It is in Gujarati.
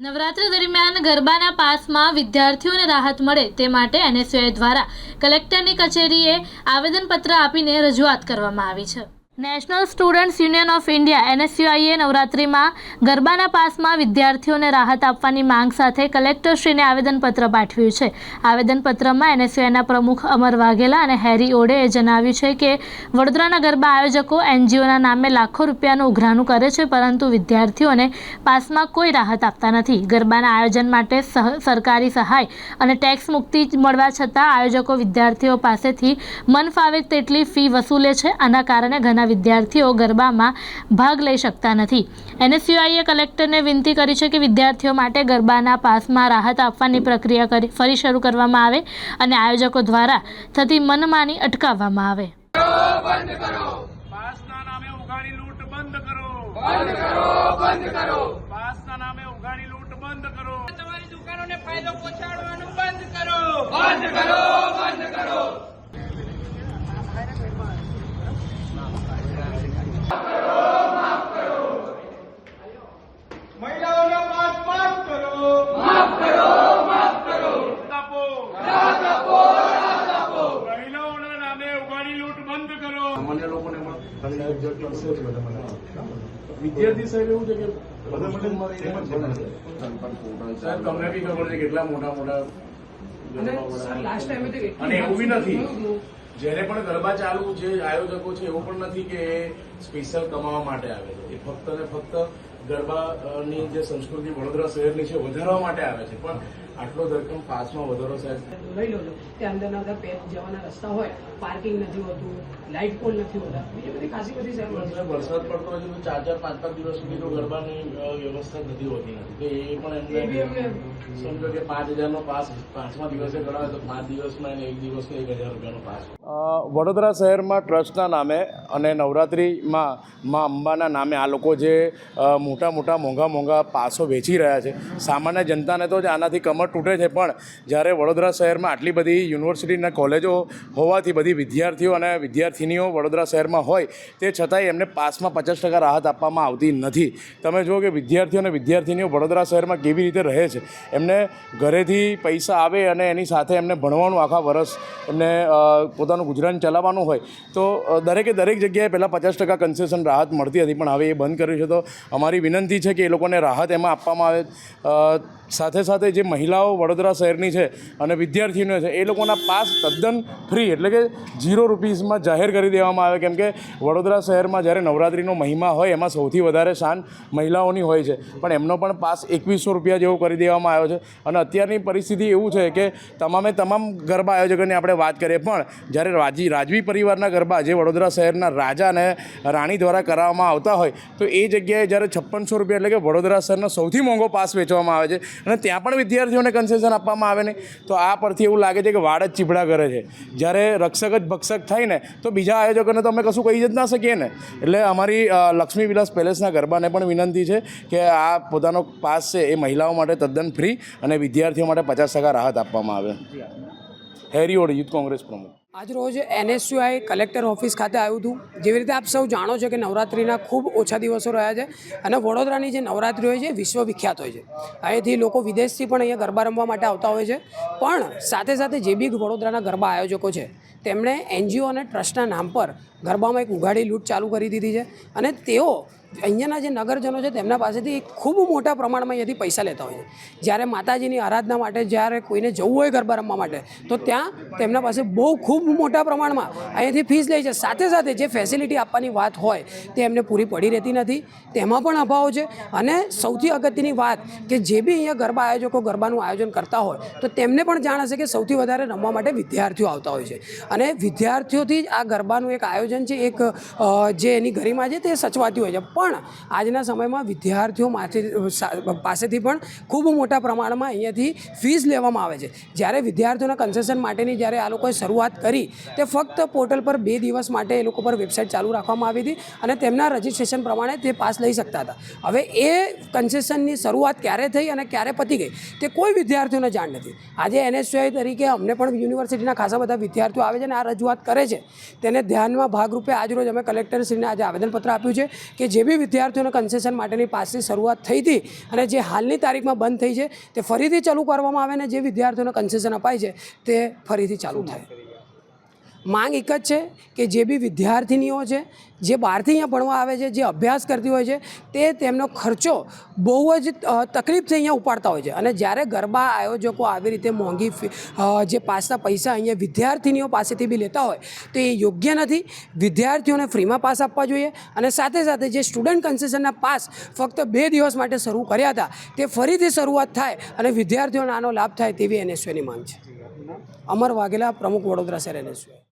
નવરાત્રી દરમિયાન ગરબાના પાસમાં વિદ્યાર્થીઓને રાહત મળે તે માટે એનએસયુઆઈ દ્વારા કલેક્ટરની કચેરીએ આવેદનપત્ર આપીને રજૂઆત કરવામાં આવી છે. National Students Union of India, એનએસયુઆઈએ નવરાત્રિમાં ગરબાના પાસમાં વિદ્યાર્થીઓને રાહત આપવાની માંગ સાથે કલેક્ટરશ્રીને આવેદનપત્ર પાઠવ્યું છે. આવેદનપત્રમાં એનએસયુઆઈના પ્રમુખ અમર વાઘેલા અને હેરી ઓડેએ જણાવ્યું છે કે, વડોદરાના ગરબા આયોજકો એનજીઓના નામે લાખો રૂપિયાનું ઉઘરાણું કરે છે, પરંતુ વિદ્યાર્થીઓને પાસમાં કોઈ રાહત આપતા નથી. ગરબાના આયોજન માટે સરકારી સહાય અને ટેક્સ મુક્તિ મળવા છતાં આયોજકો વિદ્યાર્થીઓ પાસેથી મનફાવે તેટલી ફી વસૂલે છે. આના કારણે ઘણા વિદ્યાર્થીઓ ગરબામાં ભાગ લઈ શકતા નથી. એનએસયુઆઈએ કલેક્ટરને વિનંતી કરી છે કે વિદ્યાર્થીઓ માટે ગરબાના પાસમાં રાહત આપવાની પ્રક્રિયા કરી ફરી શરૂ કરવામાં આવે અને આયોજકો દ્વારા થતી મનમાની અટકાવવામાં આવે. પાસના નામે ઉઘાડી લૂંટ બંધ કરો. બંધ કરો બંધ કરો. પાસના નામે ઉઘાડી લૂંટ બંધ કરો. તમારી દુકાનોને ફાયદો પહોંચાડવાનું બંધ કરો મહિલાઓને પાસ પાસ કરો માફ કરો માફ કરો આપો રાહત આપો રાહત આપો મહિલાઓના નામે ઉઘાડી લૂંટ બંધ કરો સામાન્ય લોકોને એમાં ખાલી એક્ઝેક્ટ મળશે જ બધા મને વિદ્યાર્થી સાહેબ એવું છે કે બધા મને એમ જ છે. સાહેબ તમને બી ખબર છે કેટલા મોટા મોટા અને એવું બી નથી. જ્યારે પણ ગરબા ચાલુ જે આયોજકો છે એવું પણ નથી કે સ્પેશિયલ કમાવા માટે આવે છે. એ ફક્ત ને ફક્ત ગરબાની જે સંસ્કૃતિ વડોદરા શહેરની છે વધારવા માટે આવે છે. પણ આટલો ધરખમ પાસમાં વધારો સાહેબ લઈ લો કે અંદરના બધા પેચ જવાના રસ્તા હોય પાર્કિંગ નથી હોતું લાઇટ પોલ નથી હોતા બીજી બધી ખાસી બધી સાહેબ વરસાદ પડતો હોય તો ચાર ચાર પાંચ પાંચ દિવસ સુધી તો ગરબાની વ્યવસ્થા થતી હોતી નથી. તો એ પણ એમને સમજો કે પાંચ હજારનો પાસ પાંચમા દિવસે કરાવે તો પાંચ દિવસમાં એક દિવસનો એક હજાર રૂપિયાનો પાસ વડોદરા શહેરમાં ટ્રસ્ટના નામે અને નવરાત્રિમાં મા અંબાના નામે આ લોકો જે મોટા મોટા મોંઘા મોંઘા પાસો વેચી રહ્યા છે. સામાન્ય જનતાને તો જ આનાથી કમર તૂટે છે પણ જ્યારે વડોદરા શહેરમાં આટલી બધી યુનિવર્સિટીના કોલેજો હોવાથી બધી વિદ્યાર્થીઓ અને વિદ્યાર્થિનીઓ વડોદરા શહેરમાં હોય તે છતાંય એમને પાસમાં પચાસ ટકા રાહત આપવામાં આવતી નથી. તમે જુઓ કે વિદ્યાર્થીઓ અને વિદ્યાર્થિનીઓ વડોદરા શહેરમાં કેવી રીતે રહે છે. એમને ઘરેથી પૈસા આવે અને એની સાથે એમને ભણવાનું આખા વર્ષ એમને અ, પોતાનું ગુજરાન ચલાવવાનું હોય, તો દરેકે દરેક જગ્યાએ પહેલાં પચાસ ટકા કન્સેશન રાહત મળતી હતી, પણ હવે એ બંધ કર્યું છે. તો અમારી વિનંતી છે કે એ લોકોને રાહત એમાં આપવામાં આવે. સાથે સાથે જે મહિલાઓ વડોદરા શહેરની છે અને વિદ્યાર્થીનીઓ છે, એ લોકોના પાસ તદ્દન ફ્રી એટલે કે ઝીરો રૂપીસમાં જાહેર કરી દેવામાં આવે. કેમ કે વડોદરા શહેરમાં જ્યારે નવરાત્રિનો મહિમા હોય, એમાં સૌથી વધારે શાન મહિલાઓની હોય છે. પણ એમનો પણ પાસ એકવીસો રૂપિયા જેવો કરી દેવામાં આવ્યો છે. અને અત્યારની પરિસ્થિતિ એવું છે કે તમામે તમામ ગરબા આયોજકોની આપણે વાત કરીએ, પણ જ્યારે રાજી રાજવી પરિવારના ગરબા જે વડોદરા શહેરના રાજા અને રાણી દ્વારા કરાવવામાં આવતા હોય તો એ જગ્યાએ જ્યારે છપ્પનસો રૂપિયા એટલે કે વડોદરા શહેરનો સૌથી મોંઘો પાસ વેચવામાં આવે છે અને ત્યાં પણ વિદ્યાર્થીઓને કન્સેશન આપવામાં આવે નહીં તો આ પરથી એવું લાગે છે કે વાડ જ ચીપડા કરે છે. જ્યારે રક્ષક જ ભક્ષક થાય ને તો બીજા આયોજકોને તો અમે કશું કહી જ ના શકીએ ને. એટલે અમારી લક્ષ્મી વિલાસ પેલેસના ગરબાને પણ વિનંતી છે કે આ પોતાનો પાસ છે એ મહિલાઓ માટે તદ્દન ફ્રી અને વિદ્યાર્થીઓ માટે પચાસ ટકા રાહત આપવામાં આવે. હેરી ઓડ યુથ કોંગ્રેસ પ્રમુખ. આજરોજ એનએસયુઆઈ કલેક્ટર ઓફિસ ખાતે આવ્યું હતું. જેવી રીતે આપ સૌ જાણો છો કે નવરાત્રિના ખૂબ ઓછા દિવસો રહ્યા છે અને વડોદરાની જે નવરાત્રિ હોય છે વિશ્વ વિખ્યાત હોય છે. અહીંથી લોકો વિદેશથી પણ અહીંયા ગરબા રમવા માટે આવતા હોય છે. પણ સાથે સાથે જે બી વડોદરાના ગરબા આયોજકો છે, તેમણે એનજીઓ અને ટ્રસ્ટના નામ પર ગરબામાં એક ઉઘાડી લૂંટ ચાલુ કરી દીધી છે અને તેઓ અહીંયાના જે નગરજનો છે તેમના પાસેથી ખૂબ મોટા પ્રમાણમાં અહીંયાથી પૈસા લેતા હોય છે. જ્યારે માતાજીની આરાધના માટે, જ્યારે કોઈને જવું હોય ગરબા રમવા માટે, તો ત્યાં તેમના પાસે બહુ ખૂબ મોટા પ્રમાણમાં અહીંયાથી ફીસ લે છે. સાથે સાથે જે ફેસિલિટી આપવાની વાત હોય તે એમને પૂરી પડી રહેતી નથી. તેમાં પણ અભાવ છે. અને સૌથી અગત્યની વાત કે જે બી અહીંયા ગરબા આયોજકો ગરબાનું આયોજન કરતા હોય, તો તેમને પણ જાણ હશે કે સૌથી વધારે રમવા માટે વિદ્યાર્થીઓ આવતા હોય છે. અને વિદ્યાર્થીઓથી જ આ ગરબાનું એક આયોજન છે. એક જે એની ગરિમા છે તે સચવાતી હોય છે. પણ આજના સમયમાં વિદ્યાર્થીઓ પાસેથી પણ ખૂબ મોટા પ્રમાણમાં અહીંયાથી ફીસ લેવામાં આવે છે. જ્યારે વિદ્યાર્થીઓના કન્સેશન માટેની જ્યારે આ લોકોએ શરૂઆત કરી, તે ફક્ત પોર્ટલ પર બે દિવસ માટે એ લોકો પર વેબસાઇટ ચાલુ રાખવામાં આવી હતી અને તેમના રજિસ્ટ્રેશન પ્રમાણે તે પાસ લઈ શકતા હતા. હવે એ કન્સેશનની શરૂઆત ક્યારે થઈ અને ક્યારે પતી ગઈ, તે કોઈ વિદ્યાર્થીઓને જાણ નથી. આજે એનએસયુઆઈ તરીકે અમને પણ યુનિવર્સિટીના ખાસા બધા વિદ્યાર્થીઓ આવે છે અને આ રજૂઆત કરે છે. તેને ધ્યાનમાં ભાગરૂપે આજરોજ અમે કલેક્ટરશ્રીને આજે આવેદનપત્ર આપ્યું છે કે જે બી વિદ્યાર્થીઓને કન્સેશન માટેની પાસની શરૂઆત થઈ હતી અને જે હાલની તારીખમાં બંધ થઈ છે તે ફરીથી ચાલુ કરવામાં આવે અને જે વિદ્યાર્થીઓને કન્સેશન અપાય છે તે ફરીથી ચાલુ થાય. માંગ એક જ છે કે જે બી વિદ્યાર્થીનીઓ છે, જે બહારથી અહીંયા ભણવા આવે છે, જે અભ્યાસ કરતી હોય છે, તે તેમનો ખર્ચો બહુ જ તકલીફથી અહીંયા ઉપાડતા હોય છે. અને જ્યારે ગરબા આયોજકો આવી રીતે મોંઘી જે પાસના પૈસા અહીંયા વિદ્યાર્થીનીઓ પાસેથી બી લેતા હોય, તો એ યોગ્ય નથી. વિદ્યાર્થીઓને ફ્રીમાં પાસ આપવા જોઈએ અને સાથે સાથે જે સ્ટુડન્ટ કન્સેશનના પાસ ફક્ત બે દિવસ માટે શરૂ કર્યા હતા, તે ફરીથી શરૂઆત થાય અને વિદ્યાર્થીઓને આનો લાભ થાય તેવી એનએસયુની માંગ છે. અમર વાઘેલા પ્રમુખ વડોદરા શહેર એનએસયુ.